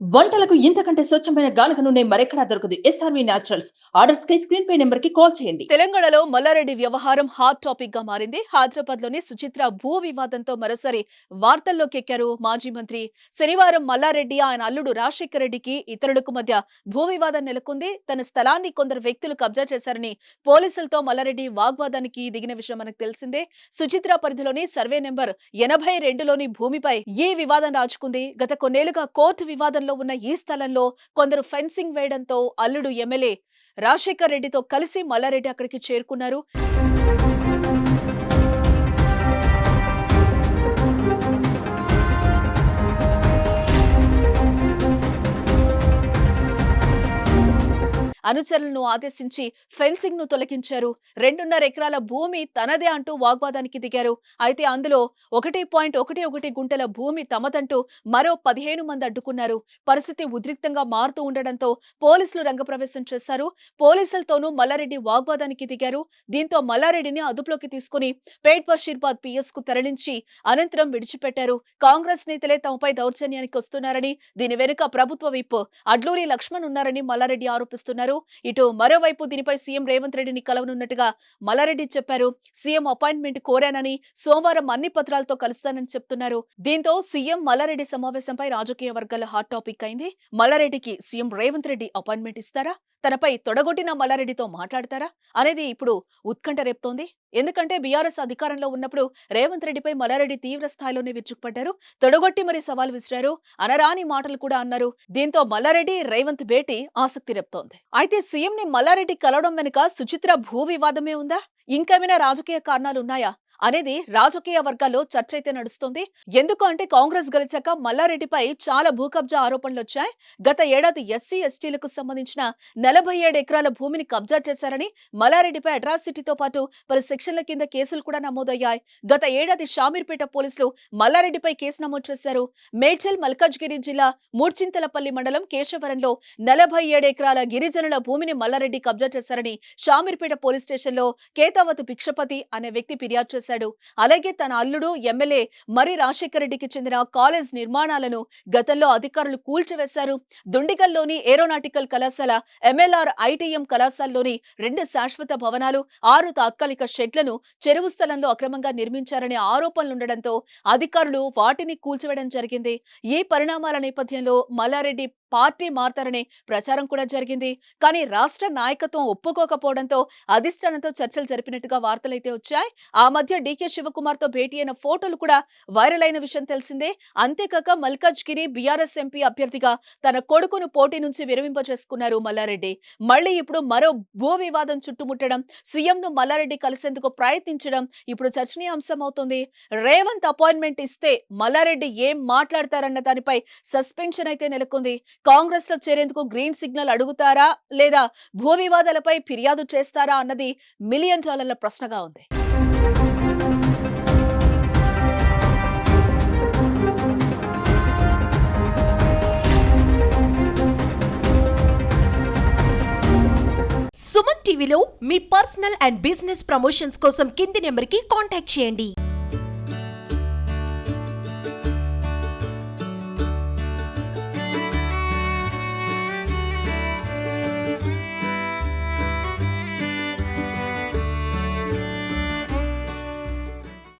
వంటలకు ఇంతకంటే స్వచ్ఛమైన గానుక నూనె మరెక్కడా దొరకదు. ఎస్ఆర్వి న్యాచురల్స్ ఆర్డర్స్ కై స్క్రీన్ పై నెంబర్కి కాల్ చేయండి. తెలంగాణలో మల్లారెడ్డి వ్యవహారం హాట్ టాపిక్గా మారింది. హైదరాబాద్లోని సుచిత్ర భూ వివాదంతో మరోసారి వార్తల్లోకి ఎక్కారు మాజీ మంత్రి. శనివారం మల్లారెడ్డి ఆయన అల్లుడు రాజశేఖర రెడ్డికి ఇతరులకు మధ్య భూ వివాదం నెలకొంది. తన స్థలాన్ని కొందరు వ్యక్తులు కబ్జా చేశారని పోలీసులతో మల్లారెడ్డి వాగ్వాదానికి దిగిన విషయం మనకు తెలిసిందే. సుచిత్ర పరిధిలోని సర్వే నెంబర్ ఎనభై రెండులోని భూమిపై ఈ వివాదం రాజుకుంది. గత కొన్నేళ్ళుగా కోర్టు వివాదంలో ఉన్న ఈ స్థలంలో కొందరు ఫెన్సింగ్ వేయడంతో అల్లుడు ఎమ్మెల్యే రాజశేఖర్ రెడ్డితో కలిసి మల్లారెడ్డి అక్కడికి చేరుకున్నారు. అనుచరులను ఆదేశించి ఫెన్సింగ్ను తొలగించారు. రెండున్నర ఎకరాల భూమి తనదే అంటూ వాగ్వాదానికి దిగారు. అయితే అందులో ఒకటి పాయింట్ ఒకటి ఒకటి గుంటల భూమి తమదంటూ మరో పదిహేను మంది అడ్డుకున్నారు. పరిస్థితి ఉద్రిక్తంగా మారుతూ ఉండడంతో పోలీసులు రంగప్రవేశం చేశారు. పోలీసులతోనూ మల్లారెడ్డి వాగ్వాదానికి దిగారు. దీంతో మల్లారెడ్డిని అదుపులోకి తీసుకుని పేట్ బషీర్బాద్ పిఎస్కు తరలించి అనంతరం విడిచిపెట్టారు. కాంగ్రెస్ నేతలే తమపై దౌర్జన్యానికి వస్తున్నారని దీని వెనుక ప్రభుత్వ విప్ అడ్లూరి లక్ష్మణ్ ఉన్నారని మల్లారెడ్డి ఆరోపిస్తున్నారు. ఇటు మరోవైపు దీనిపై సీఎం రేవంత్ రెడ్డిని కలవనున్నట్టుగా మల్లారెడ్డి చెప్పారు. సీఎం అపాయింట్మెంట్ కోరానని సోమవారం అన్ని పత్రాలతో కలుస్తానని చెప్తున్నారు. దీంతో సీఎం మల్లారెడ్డి సమావేశంపై రాజకీయ వర్గాల హాట్ టాపిక్ అయింది. మల్లారెడ్డికి సీఎం రేవంత్ రెడ్డి అపాయింట్మెంట్ ఇస్తారా? తనపై తొడగొట్టిన మల్లారెడ్డితో మాట్లాడతారా? అనేది ఇప్పుడు ఉత్కంఠ రేపుతోంది. ఎందుకంటే బీఆర్ఎస్ అధికారంలో ఉన్నప్పుడు రేవంత్ రెడ్డిపై మల్లారెడ్డి తీవ్ర స్థాయిలోనే విరుచుకుపడ్డారు. తొడగొట్టి మరీ సవాల్ విసిరారు. అనరాని మాటలు కూడా అన్నారు. దీంతో మల్లారెడ్డి రేవంత్ భేటీ ఆసక్తి రేపుతోంది. అయితే సీఎం ని మల్లారెడ్డి కలవడం వెనుక సుచిత్ర భూ వివాదమే ఉందా? ఇంకేమైనా రాజకీయ కారణాలు ఉన్నాయా? అనేది రాజకీయ వర్గాల్లో చర్చ అయితే నడుస్తుంది. ఎందుకు అంటే కాంగ్రెస్ గెలిచాక మల్లారెడ్డిపై చాలా భూకబ్జా ఆరోపణలు వచ్చాయి గత ఏడాది ఎస్సీ ఎస్టీలకు సంబంధించిన నలభై ఏడు ఎకరాల భూమిని కబ్జా చేశారని మల్లారెడ్డిపై అట్రాసిటీతో పాటు పలు సెక్షన్ల కింద కేసులు కూడా నమోదయ్యాయి. గత ఏడాది షామీర్పేట పోలీసులు మల్లారెడ్డిపై కేసు నమోదు చేశారు. మేడ్చల్ మల్కాజ్గిరి జిల్లా మూర్చింతలపల్లి మండలం కేశవరంలో నలభై ఏడు ఎకరాల గిరిజనుల భూమిని మల్లారెడ్డి కబ్జా చేశారని షామీర్పేట పోలీస్ స్టేషన్లో కేతావత్ భిక్షపతి అనే వ్యక్తి ఫిర్యాదు చేశారు. చేశాడు. అలాగే తన అల్లుడు ఎమ్మెల్యే మరి రాజశేఖర రెడ్డికి చెందిన కాలేజ్ నిర్మాణాలను గతంలో అధికారులు కూల్చివేశారు. దుండిగల్లోని ఏరోనాటికల్ కళాశాల ఎంఎల్ఆర్ ఐటీఎం కళాశాలలోని రెండు శాశ్వత భవనాలు ఆరు తాత్కాలిక షెడ్లను చెరువు స్థలంలో అక్రమంగా నిర్మించారనే ఆరోపణలుండడంతో అధికారులు వాటిని కూల్చివేయడం జరిగింది. ఈ పరిణామాల నేపథ్యంలో మల్లారెడ్డి పార్టీ మారతారనే ప్రచారం కూడా జరిగింది. కానీ రాష్ట్ర నాయకత్వం ఒప్పుకోకపోవడంతో అధిష్టానంతో చర్చలు జరిపినట్టుగా వార్తలైతే వచ్చాయి. ఆ మధ్య డీకే శివకుమార్తో భేటీ అయిన ఫోటోలు కూడా వైరల్ అయిన విషయం తెలిసిందే. అంతేకాక మల్కాజ్గిరి బీఆర్ఎస్ ఎంపీ అభ్యర్థిగా తన కొడుకును పోటీ నుంచి విరమింపచేసుకున్నారు మల్లారెడ్డి. మళ్ళీ ఇప్పుడు మరో భూ వివాదం చుట్టుముట్టడం సీఎం ను మల్లారెడ్డి కలిసేందుకు ప్రయత్నించడం ఇప్పుడు చర్చనీయాంశం అవుతుంది రేవంత్ అపాయింట్మెంట్ ఇస్తే మల్లారెడ్డి ఏం మాట్లాడతారన్న దానిపై సస్పెన్షన్ అయితే నెలకొంది. కాంగ్రెస్లో చేరేందుకు గ్రీన్ సిగ్నల్ అడుగుతారా? లేదా భూ వివాదాలపై ఫిర్యాదు చేస్తారా? అన్నది మిలియన్ డాలర్ల ప్రశ్నగా ఉంది. సుమన్ టీవీలో మీ పర్సనల్ అండ్ బిజినెస్ ప్రమోషన్స్ కోసం కింది నెంబర్కి కాంటాక్ట్ చేయండి.